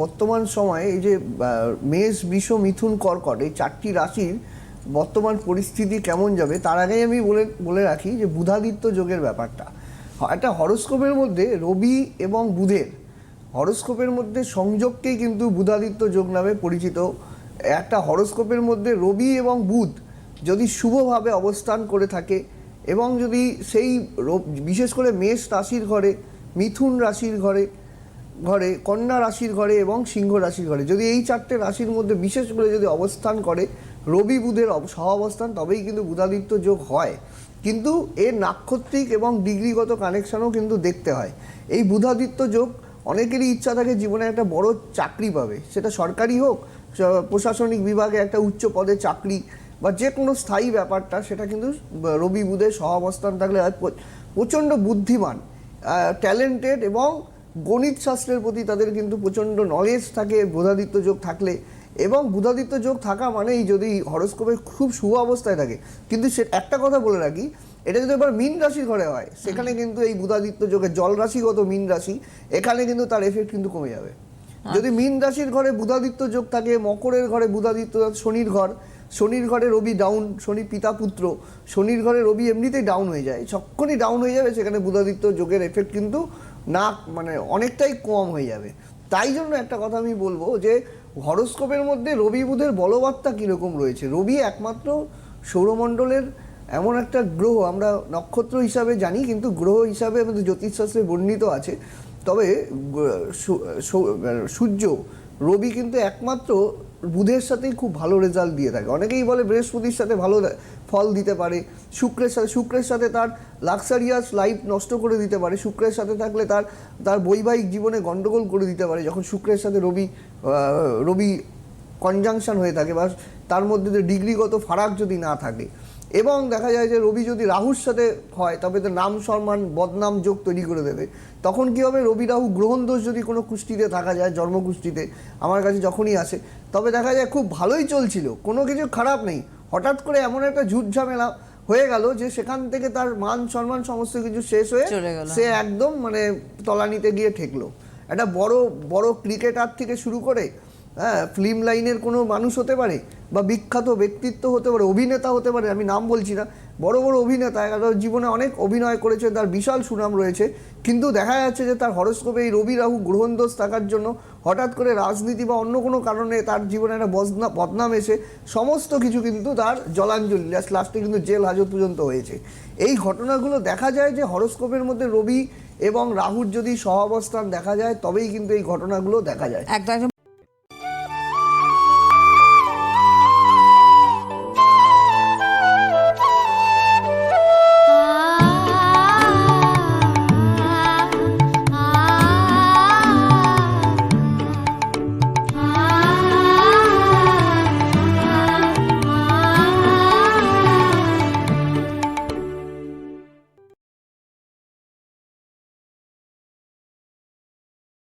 বর্তমান সময়ে এই যে মেষ বৃষ মিথুন, কর্কট এই চারটি রাশির বর্তমান পরিস্থিতি কেমন যাবে, তার আগেই আমি বলে বলে রাখি যে বুধাদিত্য যোগের ব্যাপারটা। একটা হরস্কোপের মধ্যে রবি এবং বুধের হরস্কোপের মধ্যে সংযোগকেই কিন্তু বুধাদিত্য যোগ নামে পরিচিত। একটা হরস্কোপের মধ্যে রবি এবং বুধ যদি শুভভাবে অবস্থান করে থাকে এবং যদি সেই বিশেষ করে মেষ রাশির ঘরে, মিথুন রাশির ঘরে ঘরে, কন্যা রাশির ঘরে এবং সিংহ রাশির ঘরে। যদি এই চারটে রাশির মধ্যে বিশেষ করে যদি অবস্থান করে, রবি বুধের অব- সহ অবস্থান, তবেই কিন্তু বুধাদিত্য যোগ হয়। কিন্তু এর নাক্ষত্রিক এবং ডিগ্রিগত কানেকশনও কিন্তু দেখতে হয়। এই বুধাদিত্য যোগ অনেকেরই ইচ্ছা থাকে জীবনে একটা বড় চাকরি পাবে। সেটা সরকারি হোক প্রশাসনিক বিভাগে একটা উচ্চ পদে চাকরি বা যে কোনো স্থায়ী ব্যাপারটা, সেটা কিন্তু রবি বুধের সহ অবস্থান থাকলে প্রচণ্ড বুদ্ধিমান ট্যালেন্টেড এবং গণিত শাস্ত্রের প্রতি তাদের কিন্তু প্রচণ্ড নলেজ থাকে বোধাদিত্য যোগ থাকলে। এবং বুধাদিত্য যোগ থাকা মানেই যদি হরস্কোপে খুব শুভ অবস্থায় থাকে কিন্তু সে একটা কথা বলে রাখি এটা যদি এবার মিন রাশির ঘরে হয় সেখানে কিন্তু এই বুধাদিত্য যোগের জল রাশিগত মিন রাশি এখানে কিন্তু তার এফেক্ট কিন্তু কমে যাবে। যদি মিন রাশির ঘরে বুধাদিত্য যোগ থাকে মকরের ঘরে বুধাদিত্য শনির ঘর শনির ঘরে রবি ডাউন শনি পিতা পুত্র শনির ঘরে রবি এমনিতেই ডাউন হয়ে যায় যখনই ডাউন হয়ে যাবে সেখানে বুধাদিত্য যোগের এফেক্ট কিন্তু না মানে অনেকটাই কম হয়ে যাবে। তাই জন্য একটা কথা আমি বলব যে, হরস্কোপের মধ্যে রবি বুধের বলবত্তা কীরকম রয়েছে? রবি একমাত্র সৌরমণ্ডলের এমন একটা গ্রহ, আমরা নক্ষত্র হিসাবে জানি, কিন্তু গ্রহ হিসাবে আমাদের জ্যোতিষশাস্ত্রে বর্ণিত আছে। তবে সূর্য রবি কিন্তু একমাত্র বুধের সাথেই খুব ভালো রেজাল্ট দিয়ে থাকে। অনেকেই বলে বৃহস্পতির সাথে ভালো ফল দিতে পারে, শুক্রের সাথে শুক্রের সাথে তার লাক্সারিয়াস লাইফ নষ্ট করে দিতে পারে, শুক্রের সাথে থাকলে তার তার বৈবাহিক জীবনে গন্ডগোল করে দিতে পারে, যখন শুক্রের সাথে রবি রবি কনজাংশন হয়ে থাকে বা তার মধ্যে যে ডিগ্রিগত ফারাক যদি না থাকে। এবং দেখা যায় যে রবি যদি রাহুর সাথে হয় তবে তো নাম সম্মান বদনাম যোগ তৈরি করে দেবে। তখন কি হবে? রবি রাহু গ্রহণ দোষ যদি কোনো কুষ্টিতে থাকা যায় জন্মকুষ্টিতে আমার কাছে যখনই আসে তবে দেখা যায় খুব ভালোই চলছিল কোনো কিছু খারাপ নেই। হঠাৎ করে এমন একটা ঝুট ঝামেলা হয়ে গেল যে সেখান থেকে তার মান সম্মান সমস্ত কিছু শেষ হয়ে সে একদম মানে তলানিতে গিয়ে ঠেকলো। একটা বড় বড় ক্রিকেটার থেকে শুরু করে হ্যাঁ ফিল্ম লাইনের কোনো মানুষ হতে পারে বা বিখ্যাত ব্যক্তিত্ব হতে পারে, অভিনেতা হতে পারে, আমি নাম বলছি না, বড় বড় অভিনেতা, এরা জীবনে অনেক অভিনয় করেছে, তার বিশাল সুনাম রয়েছে, কিন্তু দেখা যাচ্ছে যে তার হরস্কোপে এই রবি রাহু গ্রহণ দোষ থাকার জন্য হঠাৎ করে রাজনীতি বা অন্য কোনো কারণে তার জীবনে একটা বদনা, বদনাম এসে সমস্ত কিছু কিন্তু তার জলাঞ্জলি লাস্ট লাস্টে কিন্তু জেল হাজত পর্যন্ত হয়েছে। এই ঘটনাগুলো দেখা যায় যে হরস্কোপের মধ্যে রবি এবং রাহুর যদি সহাবস্থান দেখা যায়, তবেই কিন্তু এই ঘটনাগুলো দেখা যায়। একদম।